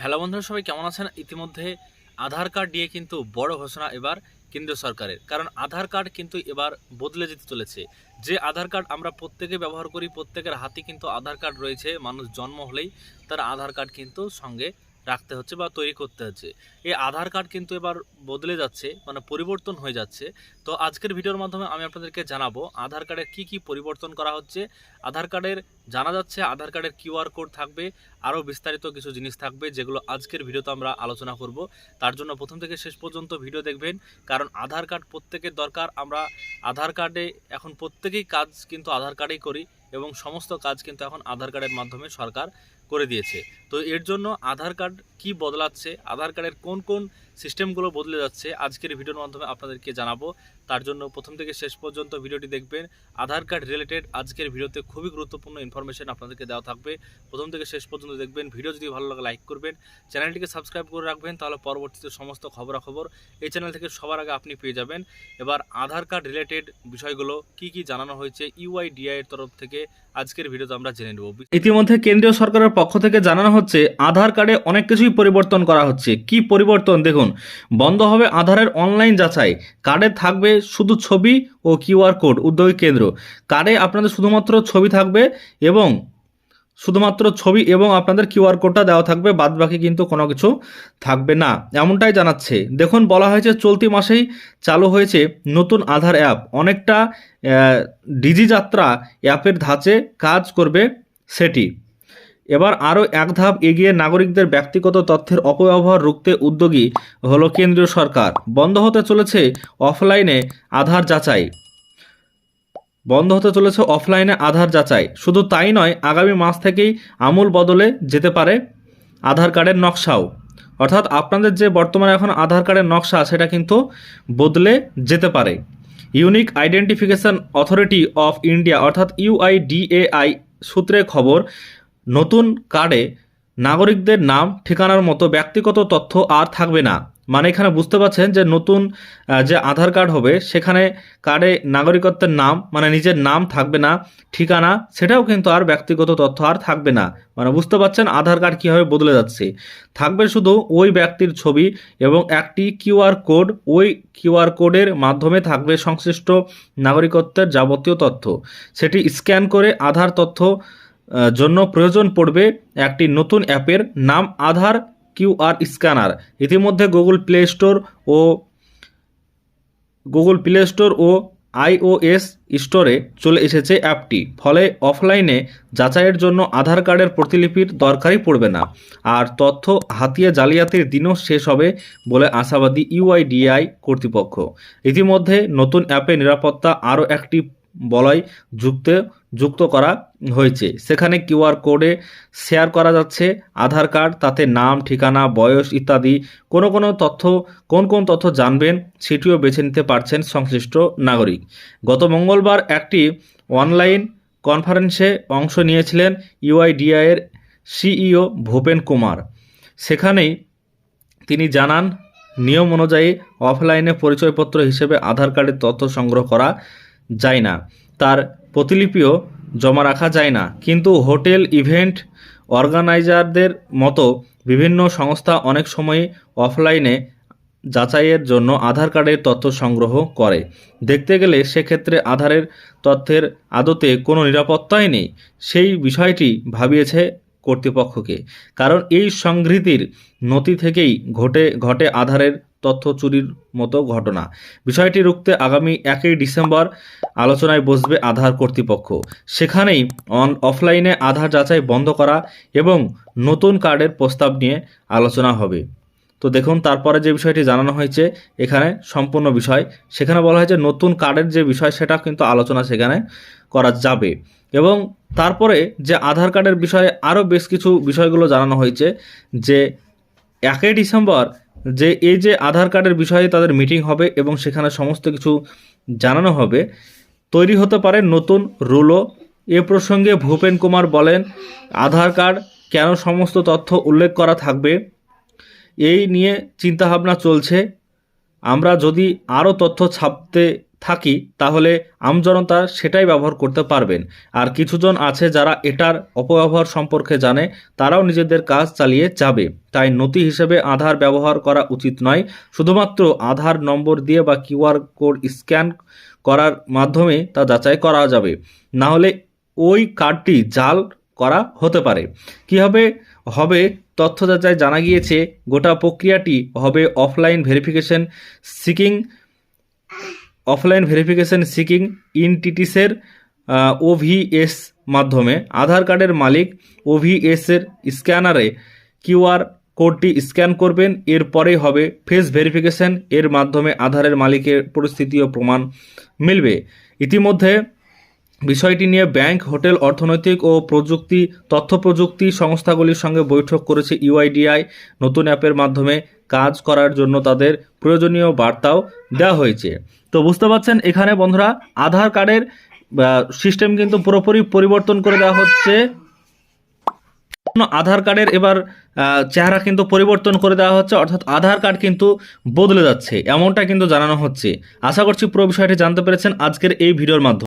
Hello বন্ধুরা, সবাই কেমন আছেন? ইতিমধ্যে আধার কার্ড নিয়ে কিন্তু বড় ঘোষণা এবার কেন্দ্রীয় সরকারের। কারণ আধার কার্ড কিন্তু এবার বদলে যেতে চলেছে। যে আধার কার্ড আমরা প্রত্যেকে ব্যবহার করি, প্রত্যেকের হাতে কিন্তু আধার কার্ড রয়েছে। মানুষ জন্ম হলেই তার আধার কার্ড কিন্তু সঙ্গে রাখতে হচ্ছে বা তৈরি করতে হচ্ছে। এই আধার কার্ড কিন্তু এবার বদলে যাচ্ছে মানে পরিবর্তন হয়ে যাচ্ছে। তো আজকের ভিডিওর মাধ্যমে আমি আপনাদেরকে জানাব, আধার কার্ডের কি কি পরিবর্তন করা হচ্ছে, আধার কার্ডের জানা যাচ্ছে, আধার কার্ডের কিউআর কোড থাকবে, আরও বিস্তারিত কিছু জিনিস থাকবে যেগুলো আজকের ভিডিওতে আমরা আলোচনা করব। তার জন্য প্রথম থেকে শেষ পর্যন্ত ভিডিও দেখবেন, কারণ আধার কার্ড প্রত্যেকের দরকার। আমরা আধার কার্ডে এখন প্রত্যেকেই কাজ কিন্তু আধার কার্ডেই করি এবং সমস্ত কাজ কিন্তু এখন আধার কার্ডের মাধ্যমে সরকার করে দিয়েছে। তো এর জন্য আধার কার্ড কি বদলাচ্ছে, আধার কার্ডের কোন কোন সিস্টেমগুলো বদলে যাচ্ছে, আজকের ভিডিওর মাধ্যমে আপনাদেরকে জানাব। তার জন্য প্রথম থেকে শেষ পর্যন্ত ভিডিওটি দেখবেন। আধার কার্ড রিলেটেড আজকের ভিডিওতে খুবই গুরুত্বপূর্ণ ইনফরমেশন আপনাদেরকে দেওয়া থাকবে। প্রথম থেকে শেষ পর্যন্ত দেখবেন। ভিডিও যদি ভালো লাগে লাইক করবেন। চ্যানেলটিকে সাবস্ক্রাইব করে রাখবেন, তাহলে পরবর্তীতে সমস্ত খবরাখবর এই চ্যানেল থেকে সবার আগে আপনি পেয়ে যাবেন। এবার আধার কার্ড রিলেটেড বিষয়গুলো কি কি জানানো হয়েছে ইউআইডিআই এর তরফ থেকে আজকের ভিডিওতে আমরা জেনে নেব। ইতিমধ্যে কেন্দ্রীয় সরকারের পক্ষ থেকে জানানো হচ্ছে, আধার কার্ডে অনেক কিছুই পরিবর্তন করা হচ্ছে। কি পরিবর্তন? দেখুন, বন্ধ হবে আধারের অনলাইন যাচাই। কার্ডে থাকবে শুধু ছবি ও কিউআর কোড, উদ্যোগী কেন্দ্র। কার্ডে আপনাদের শুধুমাত্র ছবি থাকবে এবং শুধুমাত্র ছবি এবং আপনাদের কিউআর কোডটা দেওয়া থাকবে বাদ বাকি কিন্তু কোনো কিছু থাকবে না। এমনটাই জানাচ্ছে। দেখুন, বলা হয়েছে চলতি মাসেই চালু হয়েছে নতুন আধার অ্যাপ। অনেকটা ডিজি যাত্রা অ্যাপের ধাঁচে কাজ করবে সেটি। এবার আরও এক ধাপ এগিয়ে নাগরিকদের ব্যক্তিগত তথ্যের অপব্যবহার রুখতে উদ্যোগী হলো কেন্দ্রীয় সরকার। বন্ধ হতে চলেছে অফলাইনে আধার যাচাই। বন্ধ হতে চলেছে অফলাইনে আধার যাচাই। শুধু তাই নয়, আগামী মাস থেকেই আমূল বদলে যেতে পারে আধার কার্ডের নকশাও। অর্থাৎ আপনাদের যে বর্তমানে এখন আধার কার্ডের নকশা, সেটা কিন্তু বদলে যেতে পারে। Unique identification authority of India, অর্থাৎ ইউআইডিএআই সূত্রে খবর নতুন কার্ডে নাগরিকদের নাম, ঠিকানার মতো ব্যক্তিগত তথ্য আর থাকবে না। মানে এখানে বুঝতে পারছেন যে নতুন যে আধার কার্ড হবে, সেখানে কার্ডে নাগরিকত্বের নাম মানে নিজের নাম থাকবে না, ঠিকানা, সেটাও কিন্তু আর ব্যক্তিগত তথ্য আর থাকবে না। মানে বুঝতে পারছেন আধার কার্ড কীভাবে বদলে যাচ্ছে? থাকবে শুধু ওই ব্যক্তির ছবি এবং একটি কিউআর কোড, ওই কিউআর কোডের মাধ্যমে থাকবে সংশ্লিষ্ট নাগরিকত্বের যাবতীয় তথ্য। সেটি স্ক্যান করে আধার তথ্য জন্য প্রয়োজন পড়বে একটি নতুন অ্যাপের নাম আধার কিউআর স্ক্যানার। ইতিমধ্যে গুগল প্লে স্টোর ও গুগল প্লে স্টোর ও আইওএস স্টোরে চলে এসেছে অ্যাপটি। ফলে অফলাইনে যাচাইয়ের জন্য আধার কার্ডের প্রতিলিপির দরকারই পড়বে না। আর তথ্য হাতিয়ে জালিয়াতির দিনও শেষ হবে বলে আশাবাদী ইউআইডিআই কর্তৃপক্ষ। ইতিমধ্যে নতুন অ্যাপে নিরাপত্তা আরও একটি বলয় যুক্ত যুক্ত করা হয়েছে। সেখানে কিউআর কোডে শেয়ার করা যাচ্ছে আধার কার্ড, তাতে নাম, ঠিকানা, বয়স ইত্যাদি। কোনো কোনো তথ্য, কোন কোন তথ্য জানবেন সেটিও বেছে নিতে পারছেন সংশ্লিষ্ট নাগরিক। গত মঙ্গলবার একটি অনলাইন কনফারেন্সে অংশ নিয়েছিলেন ইউআইডিআই এর সিইও ভূপেন কুমার। সেখানেই তিনি জানান, নিয়ম অনুযায়ী অফলাইনে পরিচয়পত্র হিসেবে আধার কার্ডের তথ্য সংগ্রহ করা যায় না। তার প্রতিলিপিও জমা রাখা যায় না। কিন্তু হোটেল ইভেন্ট অর্গানাইজারদের মতো বিভিন্ন সংস্থা অনেক সময় অফলাইনে যাচাইয়ের জন্য আধার কার্ডের তথ্য সংগ্রহ করে। দেখতে গেলে সেক্ষেত্রে আধারের তথ্যের আদতে কোনো নিরাপত্তাই নেই। সেই বিষয়টি ভাবিয়েছে কর্তৃপক্ষকে। কারণ এই সংগৃহীতির নথি থেকেই ঘটে ঘটে আধারের তথ্য চুরির মতো ঘটনা। বিষয়টি রুখতে আগামী একই ডিসেম্বর আলোচনায় বসবে আধার কর্তৃপক্ষ। সেখানেই অন অফলাইনে আধার যাচাই বন্ধ করা এবং নতুন কার্ডের প্রস্তাব নিয়ে আলোচনা হবে। তো দেখুন, তারপরে যে বিষয়টি জানানো হয়েছে, এখানে সম্পূর্ণ বিষয়। সেখানে বলা হয়েছে, নতুন কার্ডের যে বিষয়, সেটা কিন্তু আলোচনা সেখানে করা যাবে। এবং তারপরে যে আধার কার্ডের বিষয়ে আরও বেশ কিছু বিষয়গুলো জানানো হয়েছে, যে একই ডিসেম্বর যে এই যে আধার কার্ডের বিষয়ে তাদের মিটিং হবে এবং সেখানে সমস্ত কিছু জানানো হবে, তৈরি হতে পারে নতুন রুলও। এ প্রসঙ্গে ভূপেন কুমার বলেন, আধার কার্ড কেন সমস্ত তথ্য উল্লেখ করা থাকবে? এই নিয়ে চিন্তাভাবনা চলছে। আমরা যদি আরও তথ্য ছাপতে থাকি, তাহলে আমজনতা সেটাই ব্যবহার করতে পারবেন। আর কিছুজন আছে যারা এটার অপব্যবহার সম্পর্কে জানে, তারাও নিজেদের কাজ চালিয়ে যাবে। তাই নথি হিসেবে আধার ব্যবহার করা উচিত নয়। শুধুমাত্র আধার নম্বর দিয়ে বা কিউআর কোড স্ক্যান করার মাধ্যমে তা যাচাই করা যাবে। না হলে ওই কার্ডটি জাল করা হতে পারে। কীভাবে হবে? তথ্য যাচাই জানা গিয়েছে, গোটা প্রক্রিয়াটি হবে offline verification, seeking offline verification seeking ইনটিটিসের OVS মাধ্যমে আধার কার্ডের মালিক ওভিএসের স্ক্যানারে কিউআর কোডটি স্ক্যান করবেন, এরপরেই হবে ফেস ভেরিফিকেশন এর মাধ্যমে আধারের মালিকের পরিস্থিতি ও প্রমাণ মিলবে। ইতিমধ্যে বিষয়টি নিয়ে ব্যাংক, হোটেল, অর্থনৈতিক ও প্রযুক্তি তথ্য প্রযুক্তি সংস্থাগুলির সঙ্গে বৈঠক করেছে ইউআইডিআই। নতুন অ্যাপের মাধ্যমে কাজ করার জন্য তাদের প্রয়োজনীয় বার্তাও দেওয়া হয়েছে। তো বুঝতে পারছেন এখানে বন্ধুরা, আধার কার্ডের সিস্টেম কিন্তু পুরোপুরি পরিবর্তন করে দেওয়া হচ্ছে। আধার কার্ডের এবার চেহারা কিন্তু পরিবর্তন করে দেওয়া হচ্ছে, অর্থাৎ আধার কার্ড কিন্তু বদলে যাচ্ছে, এমনটা কিন্তু জানানো হচ্ছে। আশা করছি পুরো বিষয়টি জানতে পেরেছেন আজকের এই ভিডিওর মাধ্যমে।